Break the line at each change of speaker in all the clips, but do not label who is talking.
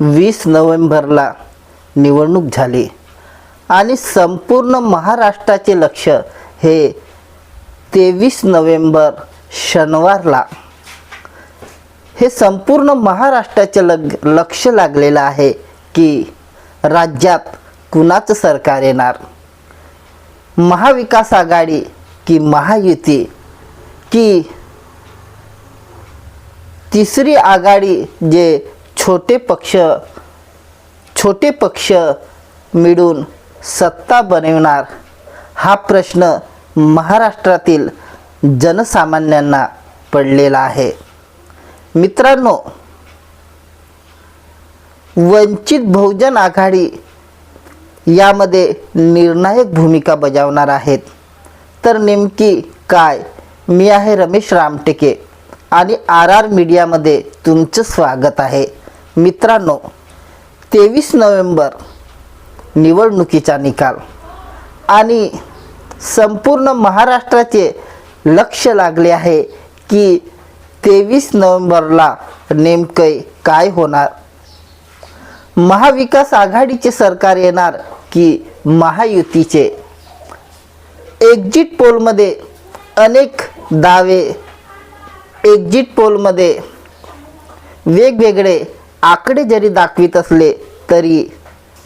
वीस नोव्हेंबरला निवडणूक झाली. आणि संपूर्ण महाराष्ट्राचे लक्ष हे तेवीस नोव्हेंबर शनिवारला. हे संपूर्ण महाराष्ट्राचे लग लक्ष लागलेलं आहे की राज्यात कुणाचं सरकार येणार? महाविकास आघाडी की महायुती? की तिसरी आघाडी जे छोटे पक्ष छोटे पक्ष मिळून सत्ता बनविणार हा प्रश्न महाराष्ट्रातील जनसामान्यांना पडलेला आहे. मित्रांनो वंचित बहुजन आघाडी यामध्ये निर्णायक भूमिका बजावणार आहेत. तर नेमकी काय? मी आहे रमेश रामटेके आणि आर आर मीडियामध्ये तुमचं स्वागत आहे. मित्रांनो तेवीस नोव्हेंबर निवडणुकीचा निकाल. आणि संपूर्ण महाराष्ट्राचे लक्ष लागले आहे की तेवीस नोव्हेंबरला नेमके काय होणार? महाविकास आघाडीचे सरकार येणार की महायुतीचे? एक्झिट पोलमध्ये अनेक दावे एक्झिट पोलमध्ये वेगवेगळे आकडे जरी दाखवित असले तरी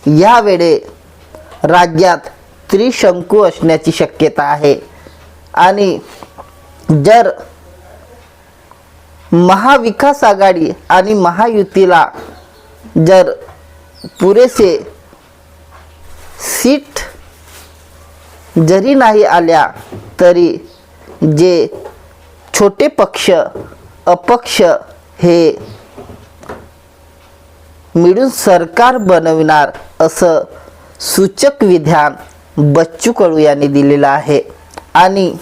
यावेळे राज्यात त्रिशंकू असण्याची शक्यता आहे. आणि जर महाविकास आघाडी आणि महायुतीला जर पुरेसे सीट जरी नाही आल्या तरी जे छोटे पक्ष अपक्ष हे मिळून सरकार बनविणार असं सूचक विधान बच्चू कडू यांनी दिलेलं आहे. आणि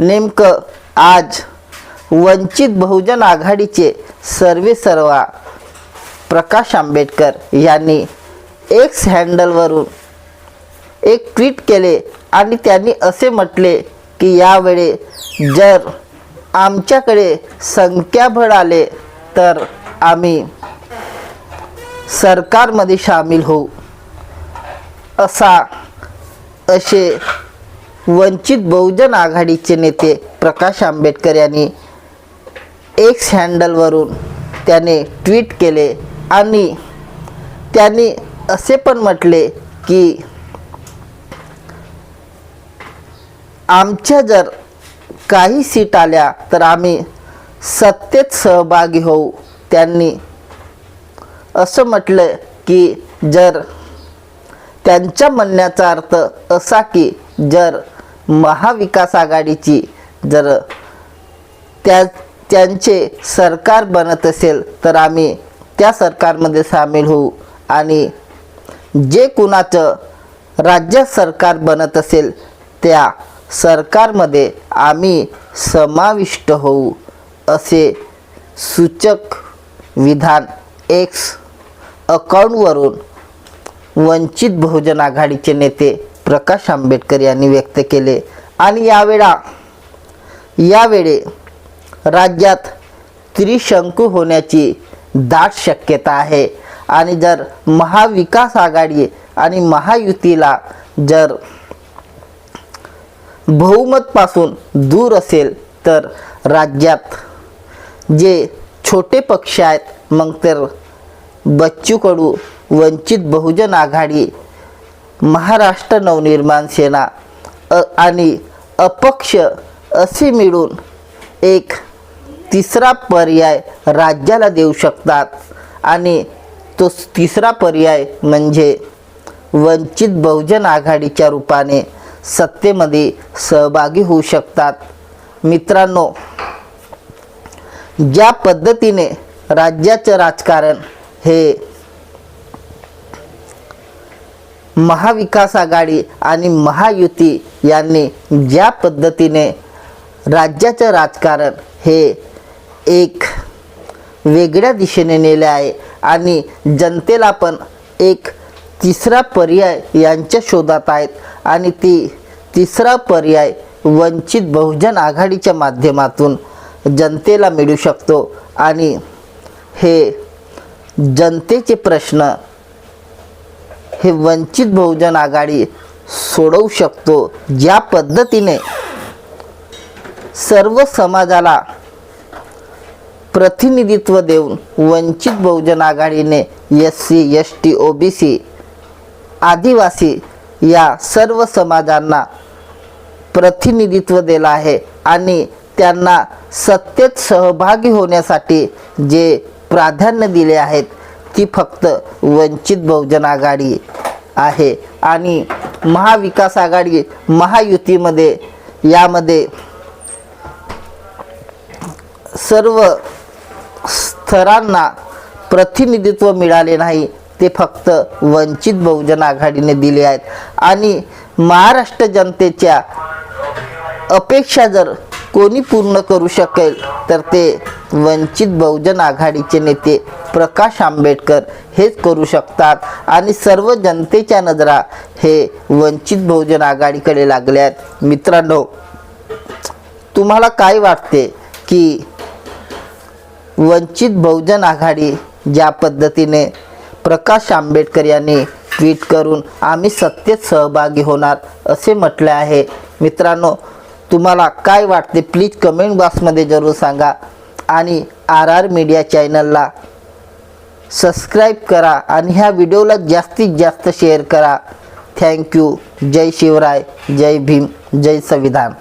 नेमकं आज वंचित बहुजन आघाडीचे सर्वे सर्वा प्रकाश आंबेडकर यांनी एक्स हँडलवरून एक ट्विट केले आणि त्यांनी असे म्हटले की यावेळे जर आमच्याकडे संख्याबळ आले तर आम्ही सरकारमध्ये सामील होऊ. असा असे वंचित बहुजन आघाडीचे नेते प्रकाश आंबेडकर यांनी एक्स हँडलवरून त्याने ट्विट केले आणि त्यांनी असे पण म्हटले की आमच्या जर काही सीट आल्या तर आम्ही सत्तेत सहभागी होऊ त्यांनी असं म्हटलं की जर त्यांच्या म्हणण्याचा अर्थ असा की जर महाविकास आघाडीची जर त्या त्यांचे सरकार बनत असेल तर आम्ही त्या सरकारमध्ये सामील होऊ. आणि जे कुणाचं राज्य सरकार बनत असेल त्या सरकारमध्ये आम्ही समाविष्ट होऊ असे सूचक विधान एक्स अकाउंटवरून वंचित बहुजन आघाडीचे नेते प्रकाश आंबेडकर यांनी व्यक्त केले. आणि यावेळा यावेळे राज्यात त्रिशंकू होण्याची दाट शक्यता आहे. आणि जर महाविकास आघाडी आणि महायुतीला जर बहुमतपासून दूर असेल तर राज्यात जे छोटे पक्ष आहेत मग तर बच्चू कडू वंचित बहुजन आघाडी महाराष्ट्र नवनिर्माण सेना अ आणि अपक्ष असे मिळून एक तिसरा पर्याय राज्याला देऊ शकतात. आणि तो तिसरा पर्याय म्हणजे वंचित बहुजन आघाडीच्या रूपाने सत्तेमध्ये सहभागी होऊ शकतात. मित्रांनो ज्या पद्धतीने राज्याचं राजकारण हे महाविकास आघाडी आणि महायुती यांनी ज्या पद्धतीने राज्याचं राजकारण हे एक वेगळ्या दिशेने नेले आहे आणि जनतेला पण एक तिसरा पर्याय यांच्या शोधात आहेत आणि ती तिसरा पर्याय वंचित बहुजन आघाडीच्या माध्यमातून जनतेला मिळू शकतो आणि हे जनतेचे प्रश्न हे वंचित बहुजन आघाडी सोडवू शकतो ज्या पद्धतीने सर्व समाजाला प्रतिनिधित्व देऊन वंचित बहुजन आघाडीने S C S T O B C आदिवासी या सर्व समाजांना प्रतिनिधित्व दिलं आहे आणि त्यांना सत्तेत सहभागी होण्यासाठी जे प्राधान्य दिले आहेत ती फक्त वंचित बहुजन आघाडी आहे आणि महाविकास आघाडी महायुतीमध्ये यामध्ये सर्व स्तरांना प्रतिनिधित्व मिळाले नाही ते फक्त वंचित बहुजन आघाडीने दिले आहेत. आणि महाराष्ट्र जनतेच्या अपेक्षा जर कोणी पूर्ण करू शकेल तर ते वंचित बहुजन आघाडीचे नेते प्रकाश आंबेडकर हेच करू शकतात. आणि सर्व जनतेच्या नजरा हे वंचित बहुजन आघाडीकडे लागल्यात आहेत. मित्रांनो तुम्हाला काय वाटते की वंचित बहुजन आघाडी ज्या पद्धतीने प्रकाश आंबेडकर यांनी ट्विट करून आम्ही सत्तेत सहभागी होणार असे म्हटले आहे? मित्रांनो तुम्हाला काय वाटते? प्लीज कमेंट बॉक्समध्ये जरूर सांगा. आणि आर आर मीडिया चॅनलला सबस्क्राईब करा आणि ह्या व्हिडिओला जास्तीत जास्त शेअर करा. थँक्यू जय शिवराय. जय भीम. जय संविधान.